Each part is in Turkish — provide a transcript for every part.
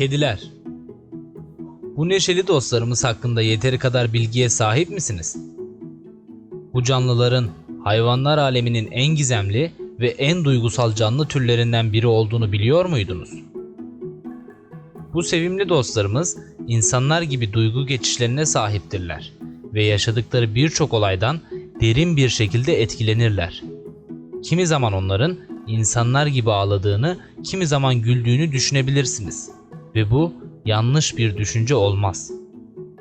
Kediler. Bu neşeli dostlarımız hakkında yeteri kadar bilgiye sahip misiniz? Bu canlıların hayvanlar aleminin en gizemli ve en duygusal canlı türlerinden biri olduğunu biliyor muydunuz? Bu sevimli dostlarımız insanlar gibi duygu geçişlerine sahiptirler ve yaşadıkları birçok olaydan derin bir şekilde etkilenirler. Kimi zaman onların insanlar gibi ağladığını, kimi zaman güldüğünü düşünebilirsiniz. Ve bu yanlış bir düşünce olmaz.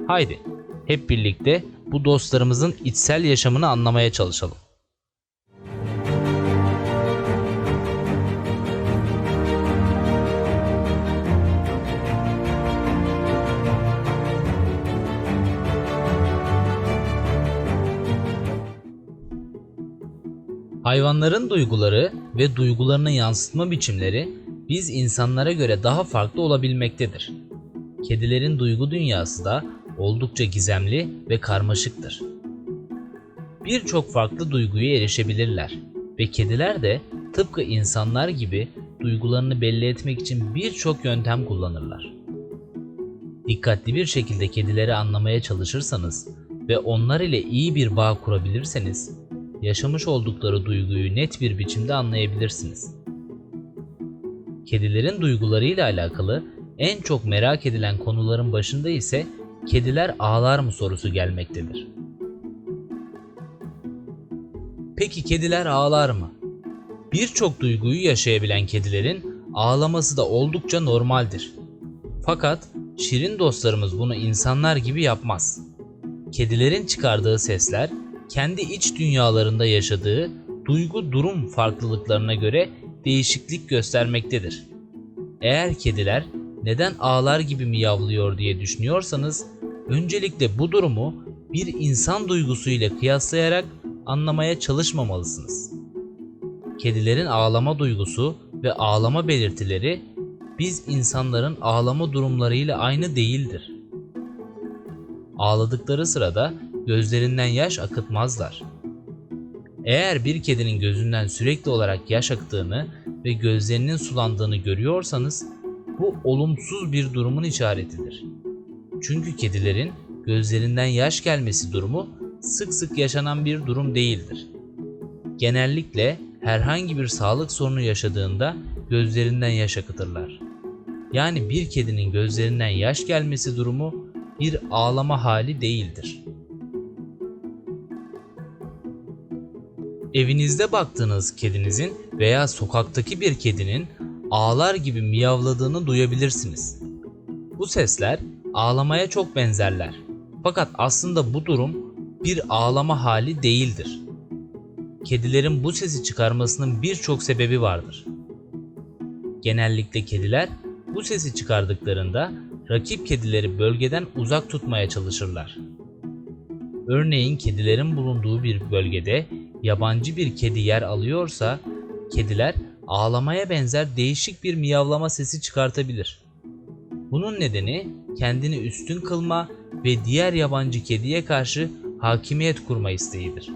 Haydi hep birlikte bu dostlarımızın içsel yaşamını anlamaya çalışalım. Hayvanların duyguları ve duygularını yansıtma biçimleri biz insanlara göre daha farklı olabilmektedir. Kedilerin duygu dünyası da oldukça gizemli ve karmaşıktır. Birçok farklı duyguya erişebilirler ve kediler de tıpkı insanlar gibi duygularını belli etmek için birçok yöntem kullanırlar. Dikkatli bir şekilde kedileri anlamaya çalışırsanız ve onlar ile iyi bir bağ kurabilirseniz yaşamış oldukları duyguyu net bir biçimde anlayabilirsiniz. Kedilerin duygularıyla alakalı en çok merak edilen konuların başında ise kediler ağlar mı sorusu gelmektedir. Peki kediler ağlar mı? Birçok duyguyu yaşayabilen kedilerin ağlaması da oldukça normaldir. Fakat şirin dostlarımız bunu insanlar gibi yapmaz. Kedilerin çıkardığı sesler kendi iç dünyalarında yaşadığı duygu durum farklılıklarına göre değişiklik göstermektedir. Eğer kediler neden ağlar gibi miyavlıyor diye düşünüyorsanız öncelikle bu durumu bir insan duygusu ile kıyaslayarak anlamaya çalışmamalısınız. Kedilerin ağlama duygusu ve ağlama belirtileri biz insanların ağlama durumlarıyla aynı değildir. Ağladıkları sırada gözlerinden yaş akıtmazlar. Eğer bir kedinin gözünden sürekli olarak yaş aktığını ve gözlerinin sulandığını görüyorsanız bu olumsuz bir durumun işaretidir. Çünkü kedilerin gözlerinden yaş gelmesi durumu sık sık yaşanan bir durum değildir. Genellikle herhangi bir sağlık sorunu yaşadığında gözlerinden yaş akıtırlar. Yani bir kedinin gözlerinden yaş gelmesi durumu bir ağlama hali değildir. Evinizde baktığınız kedinizin veya sokaktaki bir kedinin ağlar gibi miyavladığını duyabilirsiniz. Bu sesler ağlamaya çok benzerler. Fakat aslında bu durum bir ağlama hali değildir. Kedilerin bu sesi çıkarmasının birçok sebebi vardır. Genellikle kediler bu sesi çıkardıklarında rakip kedileri bölgeden uzak tutmaya çalışırlar. Örneğin kedilerin bulunduğu bir bölgede yabancı bir kedi yer alıyorsa kediler ağlamaya benzer değişik bir miyavlama sesi çıkartabilir. Bunun nedeni kendini üstün kılma ve diğer yabancı kediye karşı hakimiyet kurma isteğidir.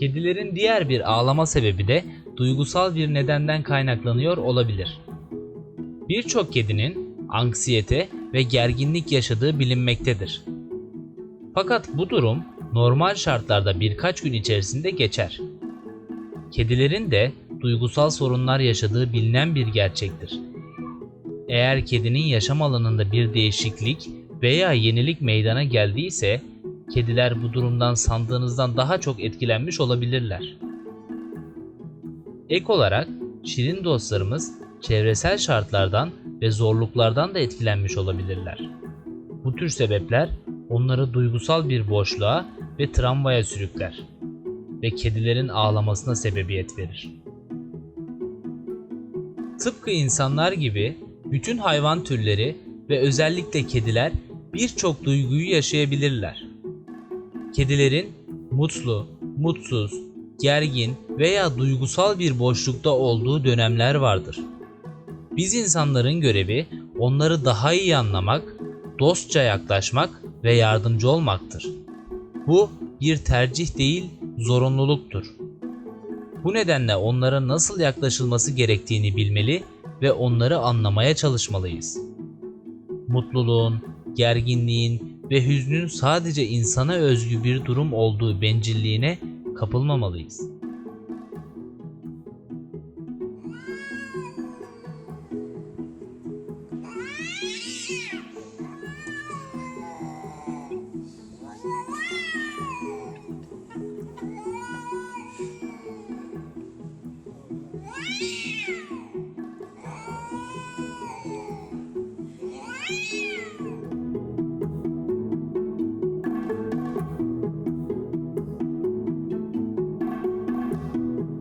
Kedilerin diğer bir ağlama sebebi de duygusal bir nedenden kaynaklanıyor olabilir. Birçok kedinin anksiyete ve gerginlik yaşadığı bilinmektedir. Fakat bu durum normal şartlarda birkaç gün içerisinde geçer. Kedilerin de duygusal sorunlar yaşadığı bilinen bir gerçektir. Eğer kedinin yaşam alanında bir değişiklik veya yenilik meydana geldiyse, kediler bu durumdan sandığınızdan daha çok etkilenmiş olabilirler. Ek olarak şirin dostlarımız çevresel şartlardan ve zorluklardan da etkilenmiş olabilirler. Bu tür sebepler onları duygusal bir boşluğa ve travmaya sürükler ve kedilerin ağlamasına sebebiyet verir. Tıpkı insanlar gibi bütün hayvan türleri ve özellikle kediler birçok duyguyu yaşayabilirler. Kedilerin mutlu, mutsuz, gergin veya duygusal bir boşlukta olduğu dönemler vardır. Biz insanların görevi onları daha iyi anlamak, dostça yaklaşmak ve yardımcı olmaktır. Bu bir tercih değil, zorunluluktur. Bu nedenle onlara nasıl yaklaşılması gerektiğini bilmeli ve onları anlamaya çalışmalıyız. Mutluluğun, gerginliğin ve hüznün sadece insana özgü bir durum olduğu bencilliğine kapılmamalıyız.